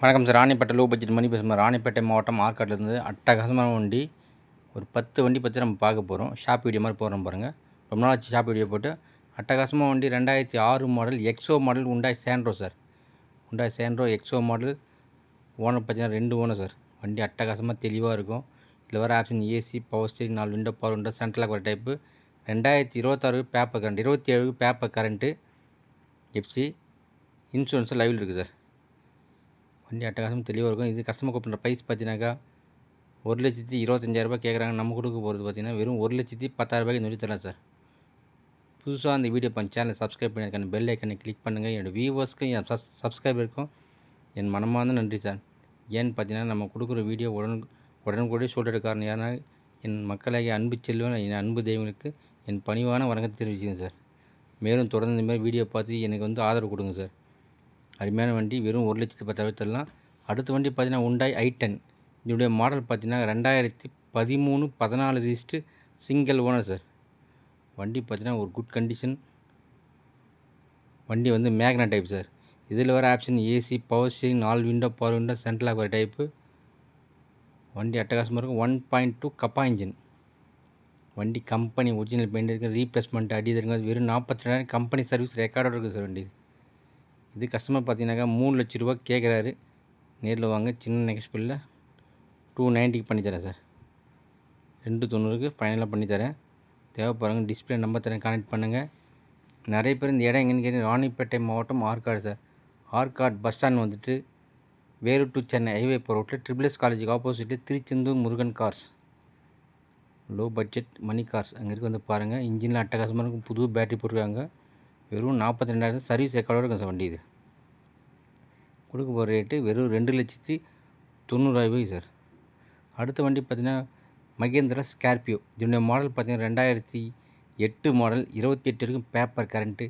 வணக்கம் sir. Ranipet low budget Mani பேசுகிறேன் ராணிப்பேட்டை மாவட்டம் ஆற்காட்டிலேருந்து அட்டகாசமான வண்டி ஒரு பத்து வண்டி பற்றி நம்ம பார்க்க போகிறோம் ஷாப் வீடியோ மாதிரி போகிறோம் பாருங்கள் ரொம்ப நாள் ஆச்சு ஷாப் வீடியோ போட்டு. அட்டகாசமாக வண்டி ரெண்டாயிரத்தி ஆறு model Exo model Hyundai Santro sir. Hyundai Santro Exo model owner பார்த்தீங்கன்னா ரெண்டு ஓனர் சார். வண்டி அட்டகாசமாக தெளிவாக இருக்கும். இதில் வர ஆப்ஷன் ஏசி பவர் ஸ்டேரிங் நாலு விண்டோ பவர் விண்டோ சென்ட்ரலாக வர டைப்பு ரெண்டாயிரத்தி இருபத்தாறு பேப்பர் கரண்ட் இருபத்தி ஏழு பேப்பர் கரண்ட்டு எஃப்சி இன்சூரன்ஸும் லைவில் இருக்குது சார். வண்டி அட்டகாசம் தெளிவாக இருக்கும். இது கஸ்டமர் கூப்பிட்ற ப்ரைஸ் பார்த்தீங்கன்னாக்கா ஒரு லட்சத்தி இருபத்தஞ்சாயிரரூபா கேட்குறாங்க நம்ம கொடுக்க போகிறது பார்த்தீங்கன்னா வெறும் ஒரு லட்சத்தி பத்தாயிரரூபாய்க்கு நொடி தரலாம் சார். புதுசாக அந்த வீடியோ பண்ண சேனலை சப்ஸ்கிரைப் பண்ணியிருக்கேன் பெல் ஐக்கனை கிளிக் பண்ணுங்கள் என்னோடய வியூவர்ஸ்க்கும் என் சப் சப்ஸ்கிரைபருக்கும் என் மனமார்ந்த நன்றி சார். ஏன்னு பார்த்தீங்கன்னா நம்ம கொடுக்குற வீடியோ உடன் உடனுக்குடைய சொல்கிற காரணம் யாருன்னா என் மக்களாகிய அன்பு செல்வன் என் அன்பு தெய்வங்களுக்கு என் பணிவான வணக்கத்தை தெரிவிச்சுக்கேன் சார். மேலும் தொடர்ந்து இந்த மாதிரி வீடியோ பார்த்து எனக்கு வந்து ஆதரவு கொடுங்க சார். அருமையான வண்டி வெறும் ஒரு லட்சத்து பத்தாயிரத்து தரலாம் அடுத்த வண்டி பார்த்தீங்கன்னா உண்டாய் ஐ டென் இதனுடைய மாடல் பார்த்தீங்கன்னா ரெண்டாயிரத்தி பதிமூணு பதினாலு ரிஜிஸ்ட்டு சிங்கிள் ஓனர் சார் வண்டி பார்த்தீங்கன்னா ஒரு குட் கண்டிஷன் வண்டி வந்து மேக்னா டைப் சார் இதில் வர ஆப்ஷன் ஏசி பவர் ஸ்டீரிங் நாலு விண்டோ பவர் விண்டோ சென்ட்ரலாக வர டைப்பு வண்டி அட்டகாசமாக இருக்கும். One point two Kappa engine வண்டி கம்பெனி ஒரிஜினல் பெயிண்ட் இருக்குது ரீப்ளேஸ்மெண்ட் அடி இருக்குது வெறும் நாற்பத்தி ரெண்டாயிரம் கம்பெனி சர்வீஸ் ரெக்கார்டோடு இருக்குது சார் வண்டி. இது கஸ்டமர் பார்த்தீங்கன்னாக்கா மூணு லட்ச ரூபா கேட்குறாரு. நேரில் வாங்க சின்ன நெக்ஸ்ட் பில்லில் டூ நைன்ட்டிக்கு பண்ணித்தரேன் சார் ரெண்டு தொண்ணூறுக்கு ஃபைனலாக பண்ணித்தரேன் தேவைப்படுறாங்க டிஸ்பிளே நம்பர் தரேன் கனெக்ட் பண்ணுங்கள் நிறைய பேர் இந்த இடம் எங்கேன்னு கேட்டு ராணிப்பேட்டை மாவட்டம் Arcot sir Arcot bus stand வந்துட்டு வேறு டு சென்னை ஹைவே போகிற ரோட்டில் ட்ரிபிள்எஸ் காலேஜுக்கு ஆப்போசிட்டில் Tiruchendur Murugan cars low budget Mani cars அங்கே இருக்க வந்து பாருங்கள் இன்ஜினில் அட்டகாசமாக இருக்கும் புது பேட்டரி போட்டிருக்காங்க. வெறும் நாற்பத்தி ரெண்டாயிரம் சர்வீஸ் ரெக்கார்டோடு இருக்கும் சார் வண்டி இது. கொடுக்க போகிற ரேட்டு வெறும் ரெண்டு லட்சத்தி தொண்ணூறாயிரம் சார். அடுத்த வண்டி பார்த்திங்கன்னா மகேந்திரா ஸ்கார்பியோ இதனுடைய மாடல் பார்த்திங்கன்னா ரெண்டாயிரத்தி எட்டு மாடல் இருபத்தி எட்டு வரைக்கும் பேப்பர் கரண்ட்டு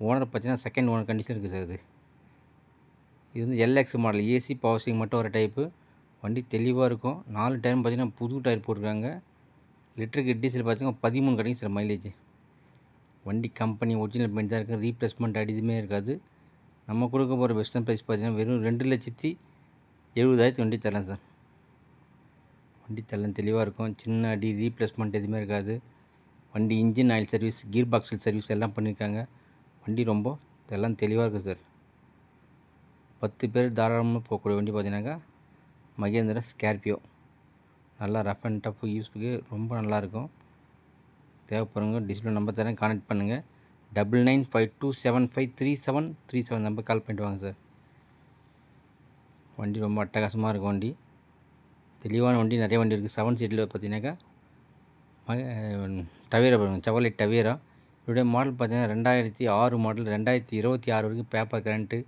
ஓனர் பார்த்திங்கன்னா செகண்ட் ஓனர் கண்டிஷன் இருக்குது சார் இது. இது வந்து எல்எக்ஸ் மாடல் ஏசி பவர் மட்டும் ஒரு டைப்பு வண்டி தெளிவாக இருக்கும். நாலு டயர் பார்த்திங்கன்னா புது டயர் போட்டிருக்காங்க. லிட்டருக்கு டீசல் பார்த்திங்கன்னா பதிமூணு கிடைக்கும் சார் மைலேஜ் வண்டி கம்பெனி ஒரிஜினல் பெயிண்ட் தான் இருக்குது. ரீப்ளேஸ்மெண்ட் அடிதுமே இருக்காது. நம்ம கொடுக்க போகிற பெஸ்டன் ப்ரைஸ் பார்த்தீங்கன்னா வெறும் ரெண்டு லட்சத்தி எழுபதாயிரத்தி வண்டி தரலாம் சார். வண்டி தரலாம் தெளிவாக இருக்கும். சின்ன அடி ரீப்ளேஸ்மெண்ட் எதுவுமே இருக்காது. வண்டி இன்ஜின் ஆயில் சர்வீஸ் கீர் பாக்ஸில் சர்வீஸ் எல்லாம் பண்ணியிருக்காங்க வண்டி ரொம்ப எல்லாம் தெளிவாக இருக்குது சார். பத்து பேர் தாராளமாக போகக்கூடிய வண்டி பார்த்தீங்கன்னாக்கா மகேந்திரா ஸ்கார்பியோ நல்லா ரஃப் அண்ட் டஃப் யூஸ்க்கு ரொம்ப நல்லாயிருக்கும் தேவைப்படுறவங்க டிஸ்பிளே நம்பர் தரேன் கான்டெக்ட் பண்ணுங்கள் double nine five two seven five three seven three seven number call பண்ணிட்டு வாங்க சார். வண்டி ரொம்ப அட்டகாசமாக இருக்கும் வண்டி. தெளிவான வண்டி நிறைய வண்டி இருக்குது செவன் சீட்டில் பார்த்தீங்கன்னாக்கா டவேரா பாருங்க செவலை டவேரா இதோடைய மாடல் பார்த்தீங்கன்னா ரெண்டாயிரத்தி ஆறு மாடல் ரெண்டாயிரத்தி இருபத்தி ஆறு வரைக்கும் paper current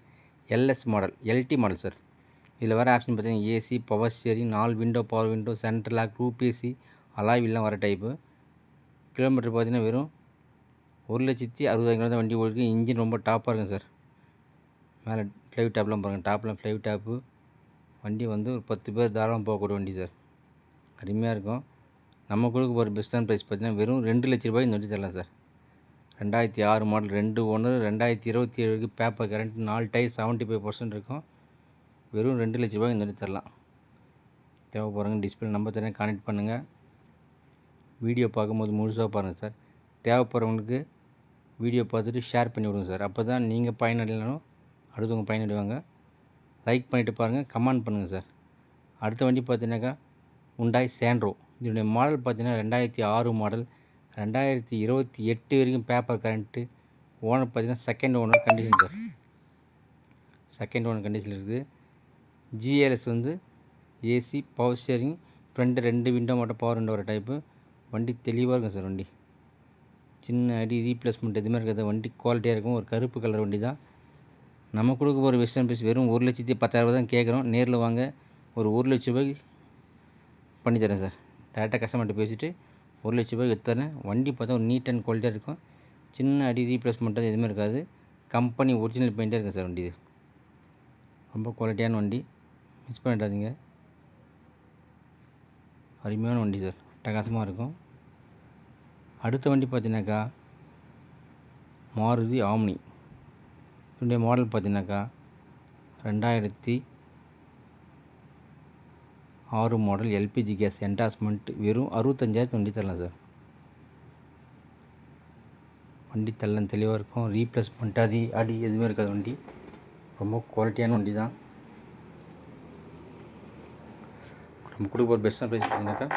LS model LT model sir இதில் வர ஆப்ஷன் பார்த்தீங்கன்னா ஏசி பவர் ஸ்டியரிங் நாலு window power window central lock roof AC அலாய்வில்லாம் வர டைப்பு கிலோமீட்டர் பார்த்தீங்கன்னா வெறும் ஒரு லட்சத்தி அறுபதாயிரம் தான் வண்டி ஓடிருக்கு. இன்ஜின் ரொம்ப டாப்பாக இருக்கும் சார். மேலே ஃப்ளைவ் டாப்லாம் பாருங்கள் டாப்லாம் ஃப்ளைவ் டாப்பு வண்டி வந்து ஒரு பத்து பேர் தாராளம் போகக்கூடிய வண்டி சார். அருமையாக இருக்கும். நம்ம கொடுக்க போகிற பெஸ்ட்டான ப்ரைஸ் பார்த்தீங்கன்னா வெறும் ரெண்டு லட்ச ரூபாய்க்கு வண்டி தரலாம் சார். ரெண்டாயிரத்தி ஆறு மாடல் ரெண்டு ஒன்று ரெண்டாயிரத்தி இருபத்தி ஏழுக்கு பேப்பர் கரண்ட் நாலு டயர் செவன்ட்டி ஃபைவ் பர்சன்ட் இருக்கும். வெறும் ரெண்டு லட்ச ரூபாய்க்கு வண்டி தரலாம். தேவைப்படுறவங்க டிஸ்பிளே நம்பர் தரேன் கனெக்ட் பண்ணுங்கள் வீடியோ பார்க்கும்போது முழுசாக பாருங்கள் சார். தேவைப்படுறவங்களுக்கு வீடியோ பார்த்துட்டு ஷேர் பண்ணி விடுங்க சார். அப்போ தான் நீங்கள் பயனடைனாலும் அடுத்தவங்க பயனடைவாங்க. லைக் பண்ணிவிட்டு பாருங்கள் கமெண்ட் பண்ணுங்கள் சார். அடுத்த வண்டி பார்த்தீங்கன்னாக்கா உண்டாய் சேண்ட்ரோ இதனுடைய மாடல் பார்த்தீங்கன்னா ரெண்டாயிரத்தி ஆறு மாடல் ரெண்டாயிரத்தி இருபத்தி எட்டு வரைக்கும் பேப்பர் கரண்ட்டு ஓனர் பார்த்தீங்கன்னா second owner condition sir. Second owner condition இருக்குது. ஜிஎல்எஸ் வந்து ஏசி பவர் ஸ்டேரிங் ஃப்ரண்ட்டு ரெண்டு விண்டோ மட்டும் பவர் விண்டோ ஒரு டைப்பு வண்டி தெளிவாக இருக்கும் சார் வண்டி. சின்ன அடி ரீப்ளேஸ்மெண்ட் எதுவுமே இருக்காது. வண்டி குவாலிட்டியாக இருக்கும். ஒரு கருப்பு கலர் வண்டி தான். நம்ம கொடுக்க போகிற வெஸ்டர்ன் பீஸ் வெறும் ஒரு லட்சத்தி பத்தாயிரரூபா தான் கேட்குறோம். நேரில் வாங்க. ஒரு ஒரு லட்ச ரூபாய்க்கு பண்ணித்தரேன் சார். டேரெக்டாக கஸ்டமர்கிட்ட பேசிவிட்டு ஒரு லட்ச ரூபாய்க்கு எடுத்துறேன் வண்டி பார்த்தா ஒரு நீட் அண்ட் குவாலிட்டியாக இருக்கும். சின்ன அடி ரீப்ளேஸ்மெண்ட் எதுவுமே இருக்காது. கம்பெனி ஒரிஜினல் பெயிண்டாக இருக்கும் சார் வண்டி இது. ரொம்ப குவாலிட்டியான வண்டி. மிஸ் பண்ணிடாதீங்க. அருமையான வண்டி சார். அட்டகாசமாக இருக்கும். அடுத்த வண்டி பார்த்தீங்கன்னாக்கா மாருதி ஆம்னி. இதனுடைய மாடல் பார்த்தீங்கன்னாக்கா ரெண்டாயிரத்தி ஆறு மாடல் எல்பிஜி கேஸ் என்டாஸ்மெண்ட் வெறும் அறுபத்தஞ்சாயிரத்து வண்டி தரலாம் சார். வண்டி தள்ளம் தெளிவாக இருக்கும். ரீப்ளேஸ்மெண்ட் அடி அடி எதுவுமே இருக்காது வண்டி. ரொம்ப குவாலிட்டியான வண்டி தான் நம்ம கொடுக்க போகிற பெஸ்ட்டாக ப்ரைஸ் பார்த்தீங்கன்னாக்கா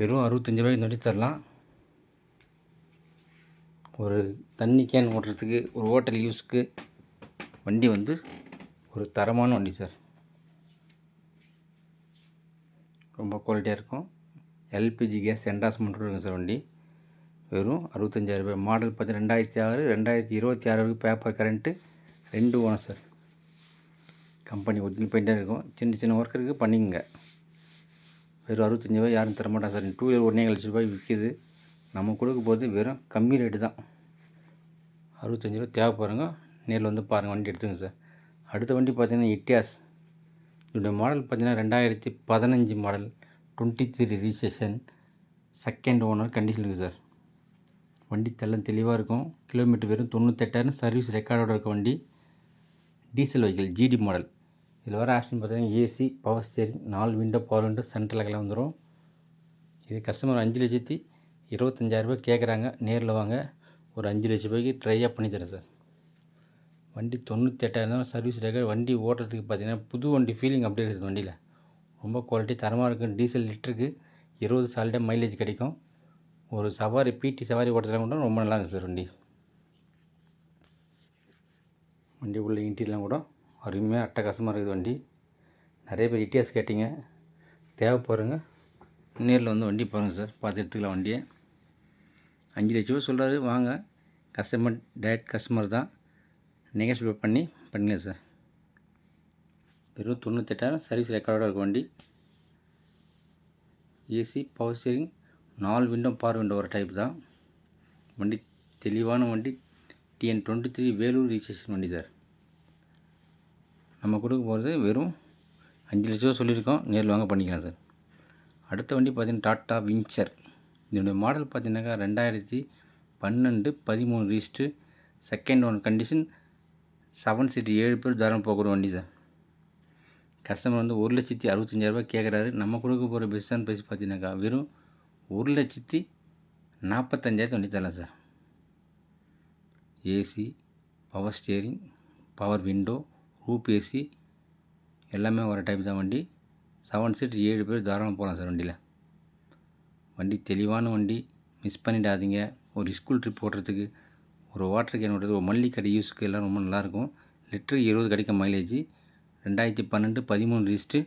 வெறும் அறுபத்தஞ்சி ரூபாய்க்கு இந்த தரலாம். ஒரு தண்ணி கேன் ஓட்டுறதுக்கு ஒரு ஹோட்டல் யூஸ்க்கு வண்டி வந்து ஒரு தரமான வண்டி சார். ரொம்ப குவாலிட்டியாக இருக்கும். எல்பிஜி கேஸ் என்டாஸ்மெண்ட் இருக்கும் சார் வண்டி. வெறும் அறுபத்தஞ்சாயிரம் ரூபாய். மாடல் பார்த்து ரெண்டாயிரத்தி ஆறு ரெண்டாயிரத்தி இருபத்தி ஆறு வரைக்கும் பேப்பர் கரண்ட்டு ரெண்டு ஓனம் சார். கம்பெனி ஒரிஜினல் பெயிண்டாக இருக்கும். சின்ன சின்ன ஒர்க் இருக்குது பண்ணிக்கங்க. வெறும் அறுபத்தஞ்சி ரூபாய் யாரும் தரமாட்டாங்க சார். டூ வீலர் ஒன்றே லட்ச ரூபாய் விற்கிது நம்ம கொடுக்க போகிறது வெறும் கம்மி ரேட்டு தான். அறுபத்தஞ்சி ரூபா தேவைப்படுறவங்க நேரில் வந்து பாருங்கள் வண்டி எடுத்துங்க சார். அடுத்த வண்டி பார்த்தீங்கன்னா இட்டியாஸ். இதோடைய மாடல் பார்த்தீங்கன்னா ரெண்டாயிரத்தி பதினஞ்சு model twenty three registration second owner condition இருக்குது சார். வண்டி தெல்லம் தெளிவாக இருக்கும். கிலோமீட்டர் வெறும் தொண்ணூத்தெட்டாயிரம் சர்வீஸ் ரெக்கார்டோட இருக்க வண்டி. டீசல் வெஹிக்கிள் ஜிடி மாடல் இதில் வர ஆப்ஷன் பார்த்தீங்கன்னா ஏசி பவர் ஸ்டேரிங் நாலு விண்டோ பவர் விண்டோ சென்ட்ரல் எல்லாம் வந்துடும் இது கஸ்டமர் அஞ்சு லட்சத்தி இருபத்தஞ்சாயிரரூபா கேட்குறாங்க நேரில் வாங்க. ஒரு அஞ்சு லட்ச ரூபாய்க்கு ட்ரையாக பண்ணித்தரேன் சார். வண்டி தொண்ணூத்தெட்டாயிரம் தான் சர்வீஸ் ரெக்கார்டு வண்டி ஓட்டுறதுக்கு பார்த்தீங்கன்னா புது வண்டி ஃபீலிங் அப்படியே இருக்குது வண்டியில். ரொம்ப குவாலிட்டி தரமாக இருக்கும் டீசல் லிட்டருக்கு இருபது சாலிடாக மைலேஜ் கிடைக்கும். ஒரு சவாரி பிடி சவாரி ஓட்டுறதுலாம் கூட ரொம்ப நல்லா இருக்குது சார் வண்டி. வண்டி உள்ள இன்டீரியர்லாம் கூட. அருமையாக அட்டகாசமாக இருக்குது வண்டி. நிறைய பேர் இட்டியாஸ் கேட்டிங்க. தேவைப்படுறங்க நேரில் வந்து வண்டி பாருங்கள் சார். பார்த்து எடுத்துக்கலாம் வண்டியை. அஞ்சு லட்ச ரூபா சொல்கிறாரு வாங்க. கஸ்டமர் டேரக்ட் கஸ்டமர் தான். நெகோஷியேட் பண்ணி பண்ணிக்கலாம் சார். வெறும் தொண்ணூத்தெட்டாயிரம் சர்வீஸ் ரெக்கார்டோட இருக்கும் வண்டி. ஏசி பவர் ஸ்டீரிங் நாலு விண்டோ பார் விண்டோ ஒரு டைப் தான். வண்டி தெளிவான வண்டி. TN twenty three Vellore registration வண்டி சார். நம்ம கொடுக்க போகிறது வெறும் அஞ்சு லட்ச ரூபா சொல்லியிருக்கோம் நேரில் வாங்க பண்ணிக்கலாம் சார். அடுத்த வண்டி பார்த்தீங்கன்னா டாட்டா விங்சர் இதனுடைய மாடல் பார்த்தீங்கன்னாக்கா ரெண்டாயிரத்தி பன்னெண்டு பதிமூணு ரீஸ்ட்டு second owner condition seven seat ஏழு பேர் தாராளம் போகக்கூடிய வண்டி சார். கஸ்டமர் வந்து ஒரு லட்சத்தி அறுபத்தஞ்சாயிரரூபா கேட்குறாரு நம்ம கொடுக்க போகிற பெஸ்ட்டான ப்ரைஸ் பார்த்தீங்கன்னாக்கா வெறும் ஒரு லட்சத்தி நாற்பத்தஞ்சாயிரத்து வண்டி தரலாம் sir. AC power steering power window கூப் ஏசி எல்லாமே வர டைப் தான் வண்டி. செவன் சீட் ஏழு பேர் தாராளம் போகலாம் சார் வண்டியில். வண்டி தெளிவான வண்டி மிஸ் பண்ணிடாதீங்க. ஒரு ஸ்கூல் ட்ரிப் ஓட்டுறதுக்கு ஒரு வாட்டர் கேன் ஓட்டுறது ஒரு மல்லிகை கடை யூஸுக்கு எல்லாம் ரொம்ப நல்லாயிருக்கும். லிட்டருக்கு இருபது கிடைக்கும் மைலேஜ் ரெண்டாயிரத்தி பன்னெண்டு பதிமூணு register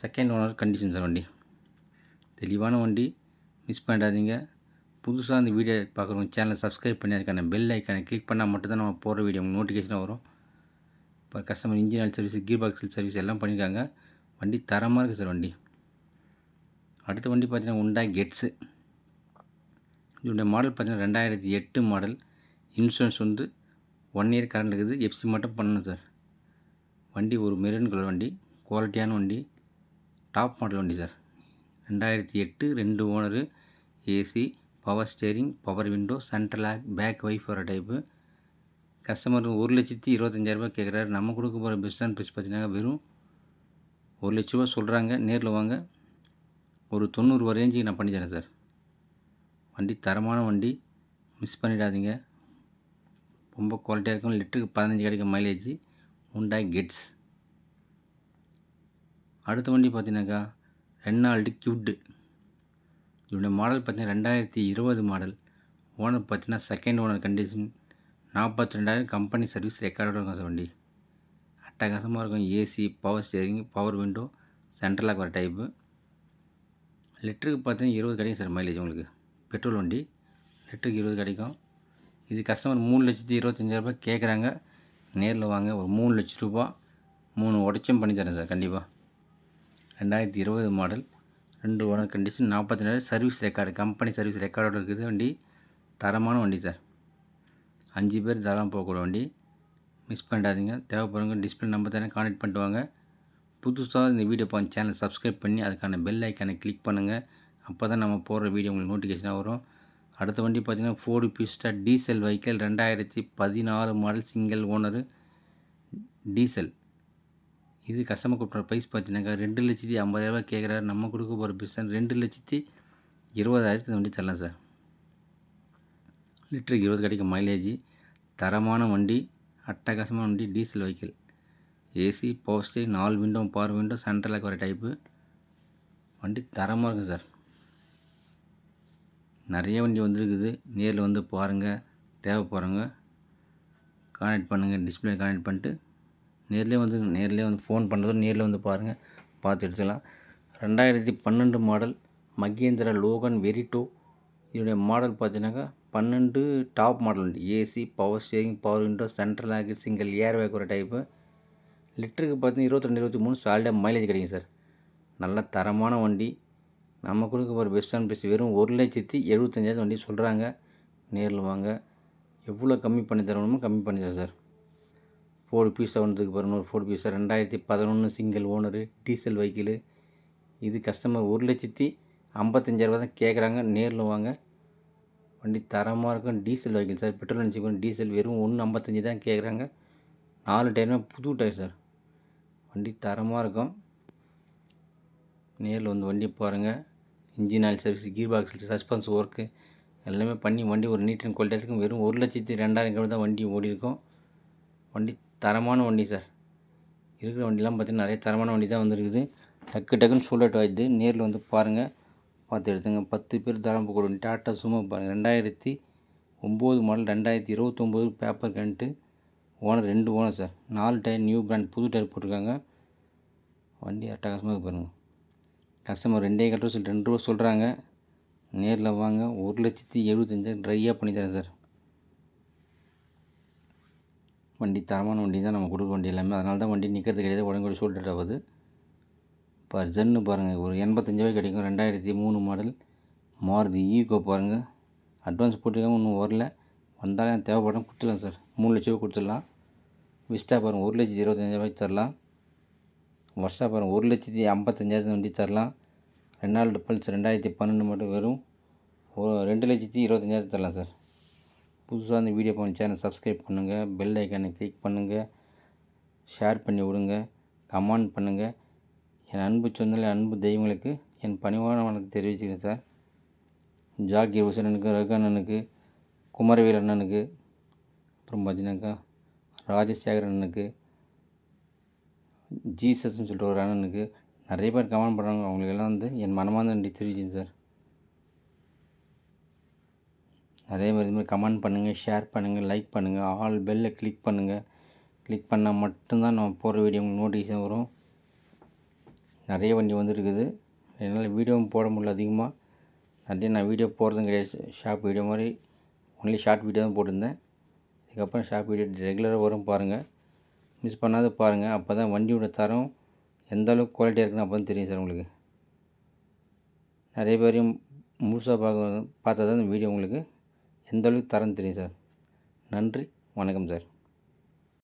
second owner condition sir வண்டி. தெளிவான வண்டி மிஸ் பண்ணிடாதீங்க. புதுசாக அந்த வீடியோ பார்க்குறவங்க சேனலை சப்ஸ்கிரைப் பண்ணி அதுக்கான பெல் ஐக்கானை கிளிக் பண்ணால் மட்டும்தான் நம்ம போகிற வீடியோ உங்களுக்கு நோட்டிஃபிகேஷன் வரும். இப்போ customer engine oil service gear box service எல்லாம் பண்ணியிருக்காங்க வண்டி தரமாக இருக்குது சார் வண்டி. அடுத்த வண்டி பார்த்தீங்கன்னா உண்டா கெட்ஸு இதோடைய மாடல் பார்த்தீங்கன்னா ரெண்டாயிரத்தி எட்டு மாடல் இன்சூரன்ஸ் வந்து ஒன் இயர் கரண்ட் இருக்குது. எஃப்சி மட்டும் பண்ணணும் சார் வண்டி ஒரு மெரூன் கலர் வண்டி. குவாலிட்டியான வண்டி. டாப் மாடல் வண்டி சார் ரெண்டாயிரத்தி எட்டு ரெண்டு owner AC power steering power window central back வைஃப் டைப்பு கஸ்டமர் ஒரு லட்சத்தி இருபத்தஞ்சாயிரரூபா கேட்குறாரு. நம்ம கொடுக்க போகிற பெஸ்ட்டான ப்ரைஸ் பார்த்தீங்கன்னா வெறும் ஒரு லட்ச ரூபா சொல்கிறாங்க நேரில் வாங்க. ஒரு தொண்ணூறுவா ரேஞ்சுக்கு நான் பண்ணி தரேன் சார். வண்டி தரமான வண்டி. மிஸ் பண்ணிடாதீங்க. ரொம்ப குவாலிட்டியாக இருக்கும். லிட்டருக்கு பதினஞ்சு கிடைக்கும் மைலேஜ் உண்டாய் கெட்ஸ் அடுத்த வண்டி பார்த்தீங்கன்னாக்கா ரெனால்டு கியூட்டு இவனுடைய மாடல் பார்த்தீங்கன்னா ரெண்டாயிரத்தி இருபது மாடல் ஓனர் பார்த்தீங்கன்னா செகண்ட் ஓனர் கண்டிஷன் நாற்பத்தி ரெண்டாயிரம் கம்பெனி சர்வீஸ் ரெக்கார்டோடு இருக்கும் அந்த வண்டி அட்டகாசமாக இருக்கும் AC power steering power window சென்ட்ரலாக வர டைப்பு லிட்டருக்கு பார்த்தீங்கன்னா இருபது கிடைக்கும் சார் மைலேஜ் உங்களுக்கு. பெட்ரோல் வண்டி லிட்டருக்கு இருபது கிடைக்கும். இது கஸ்டமர் மூணு லட்சத்தி இருபத்தஞ்சாயிரரூபா கேட்குறாங்க நேரில் வாங்க ஒரு மூணு லட்ச ரூபா மூணு உடச்சும் பண்ணி தரேன் சார் கண்டிப்பாக ரெண்டாயிரத்தி இருபது மாடல் ரெண்டு ஓனர் கண்டிஷன் நாற்பத்தி ரெண்டாயிரம் சர்வீஸ் ரெக்கார்டு கம்பெனி சர்வீஸ் ரெக்கார்டோடு இருக்குது வண்டி. தரமான வண்டி சார். அஞ்சு பேர் தாராளம் போகக்கூட வண்டி. மிஸ் பண்ணிடாதீங்க. தேவைப்படுறவங்க டிஸ்பிளே நம்பர் தானே கான்டெக்ட் பண்ணிட்டு வாங்க. புதுசாக இந்த வீடியோ பார்த்து சேனல் சப்ஸ்கிரைப் பண்ணி அதுக்கான பெல் ஐக்கானை கிளிக் பண்ணுங்கள் அப்போ தான் நம்ம போடுற வீடியோ உங்களுக்கு நோட்டிஃபிகேஷனாக வரும். அடுத்த வண்டி பார்த்தீங்கன்னா ஃபோர்டு பிஸ்டா டீசல் வெஹிக்கிள் ரெண்டாயிரத்தி பதினாறு மாடல் சிங்கிள் ஓனரு டீசல் இது கஸ்டமர் கொடுக்குற ப்ரைஸ் பார்த்தீங்கன்னாக்கா ரெண்டு லட்சத்தி ஐம்பதாயிரரூபா கேட்குறாரு நம்ம கொடுக்க போகிற பிஸ்னஸ் ரெண்டு லட்சத்தி இருபதாயிரத்துக்கு வண்டி தரலாம் சார். லிட்டருக்கு இருபது கிடைக்கும் மைலேஜ் தரமான வண்டி அட்டகாசமான வண்டி diesel vehicle. AC power steering நாலு விண்டோ பவர் விண்டோ சென்ட்ரலாக வர டைப்பு வண்டி தரமாக இருக்கும் சார் நிறைய வண்டி வந்துருக்குது. நேரில் வந்து பாருங்கள் தேவைப்படுறவங்க கான்டாக்ட் பண்ணுங்கள் டிஸ்பிளே கான்டாக்ட் பண்ணிட்டு. நேர்லேயே வந்து நேர்லேயே வந்து ஃபோன் பண்ணுறதும் நேரில் வந்து பாருங்கள் பார்த்து எடுத்துக்கலாம். ரெண்டாயிரத்தி பன்னெண்டு மாடல் மகேந்திரா லோகன் வெரிட்டோ இதோடைய மாடல் பார்த்தீங்கன்னாக்கா பன்னெண்டு டாப் மாடல் உண்டு. AC power steering power window central ஆகி சிங்கிள் ஏர் பேக் ஒரு டைப்பு லிட்டருக்கு பார்த்தீங்கன்னா இருபத்தி இருபத்தி மூணு சாலிடாக மைலேஜ் கிடைக்கும் சார் நல்ல தரமான வண்டி. நம்ம கொடுக்க போகிற பெஸ்ட் அண்ட் பெஸ்ட் வெறும் ஒரு லட்சத்தி எழுபத்தஞ்சாயிரம் வண்டி சொல்கிறாங்க நேரில் வாங்க. எவ்வளோ கம்மி பண்ணி தரணுமோ கம்மி பண்ணி தரேன் சார் ஃபோர்டு பீஸா வந்ததுக்கு பாருங்க ஒரு ஃபோர்டு பீஸா ரெண்டாயிரத்தி பதினொன்று சிங்கிள் ஓனரு டீசல் வெஹிக்கிள் இது கஸ்டமர் ஒரு லட்சத்தி ஐம்பத்தஞ்சாயிரரூபா தான் கேட்குறாங்க நேரில் வாங்க. வண்டி தரமாக இருக்கும். டீசல் வைக்கல சார் பெட்ரோல் அடிச்சு டீசல் வெறும் ஒன்று ஐம்பத்தஞ்சு தான் கேட்குறாங்க. நாலு டயருமே புது டயர் சார். வண்டி தரமாக இருக்கும். நேரில் வந்து வண்டி பாருங்கள் engine oil service gear box suspension work எல்லாமே பண்ணி வண்டி ஒரு நீட் அண்ட் குவாலிட்டியாக இருக்கும். வெறும் ஒரு லட்சத்தி ரெண்டாயிரம் கிலோ தான் வண்டி ஓடி இருக்கும். வண்டி தரமான வண்டி சார். இருக்கிற வண்டிலாம் பார்த்திங்கன்னா நிறைய தரமான வண்டி தான் வந்துருக்குது. டக்கு டக்குன்னு சூழட்டு ஆயிடுது. நேரில் வந்து பாருங்கள் பார்த்து எடுத்துங்க. பத்து பேர் தரம் கூட டாட்டா சும்மா பாருங்கள் ரெண்டாயிரத்தி ஒம்பது மாடல் ரெண்டாயிரத்தி இருபத்தொம்போது பேப்பர் கண்ட்டு. ஓனர் ரெண்டு ஓனர் சார். நாலு டயர் நியூ பிராண்ட் புது டயர் போட்டிருக்காங்க. வண்டி அட்டகாசமாக பாருங்கள் கஸ்டமர் ரெண்டே கட்டுற சொல்லி ரெண்டு ரூபா சொல்கிறாங்க நேரில் வாங்க. ஒரு லட்சத்தி எழுபத்தஞ்சாயிரம் ட்ரையாக பண்ணித்தரேன் சார். வண்டி தரமான வண்டி தான் நம்ம கொடுக்குற வண்டி எல்லாமே. அதனால தான் வண்டி நிற்கிறது கிடையாது உடனே சோல்டர் ஆகுது. இப்போ ஜென்னு பாருங்கள் ஒரு எண்பத்தஞ்சாவே கிடைக்கும். ரெண்டாயிரத்தி மூணு மாடல் மாருதி ஈகோ பாருங்கள் அட்வான்ஸ் போட்டிருக்காங்க இன்னும் வரல. வந்தாலும் தேவைப்படும். கொடுத்துடலாம் சார். மூணு லட்ச ரூபா கொடுத்துடலாம். விஸ்டா பாருங்கள் ஒரு லட்சத்தி இருபத்தஞ்சாயிரம் தரலாம். வருஷா பாருங்கள் ஒரு லட்சத்தி ஐம்பத்தஞ்சாயிரத்து வண்டி தரலாம். ரெனால்டு பல்ஸ் ரெண்டாயிரத்தி பன்னெண்டு மட்டும் வெறும் ஒரு ரெண்டு லட்சத்தி இருபத்தஞ்சாயிரத்து தரலாம் சார். புதுசாக இந்த வீடியோ பண்ண சேனல் சப்ஸ்கிரைப் பண்ணுங்கள் பெல் ஐக்கானை கிளிக் பண்ணுங்கள் ஷேர் பண்ணி விடுங்க. கமெண்ட் பண்ணுங்கள் அன்பு சொந்தல அன்பு தெய்வங்களுக்கு என் பணிவான வணக்கம் தெரிவிச்சுக்கிறேன் சார். ஜாக்கி ஹுசனனுக்கு ரகு அண்ணனுக்கு குமரவேல் அண்ணனுக்கு அப்புறம் பார்த்தீங்கன்னாக்கா ராஜசேகர் அண்ணனுக்கு ஜீசஸ்ன்னு சொல்லிட்டு ஒரு அண்ணனுக்கு நிறைய பேர் கமெண்ட் பண்ணுறாங்க அவங்களுக்கெல்லாம் வந்து என் மனமார்ந்த நன்றி தெரிவிச்சேன் சார். அதே மாதிரி இது மாதிரி கமெண்ட் பண்ணுங்கள் ஷேர் பண்ணுங்கள் லைக் பண்ணுங்கள் ஆல் பெல்லை கிளிக் பண்ணுங்கள் கிளிக் பண்ணால் மட்டும்தான் நம்ம போடுற வீடியோ உங்களுக்கு நோட்டிஃபிகேஷன் வரும். நிறைய வண்டி வந்துருக்குது. என்னால் வீடியோவும் போட முடியல அதிகமாக நிறைய நான் வீடியோ போடுறதும் கிடையாது. ஷார்ட் வீடியோ மாதிரி ஒன்லி ஷார்ட் வீடியோ தான் போட்டிருந்தேன். இதுக்கப்புறம் ஷார்ட் வீடியோ ரெகுலராக வரும் பாருங்கள் மிஸ் பண்ணாத பாருங்கள் அப்போ தான் வண்டியோட தரம் எந்த அளவுக்கு குவாலிட்டியாக இருக்குன்னு அப்போ தான் தெரியும் சார் உங்களுக்கு. நிறைய பேரையும் முழுசாக பார்க்க பார்த்தா தான் இந்த வீடியோ உங்களுக்கு எந்த அளவுக்கு தரம் தெரியும் சார். நன்றி. வணக்கம் சார்.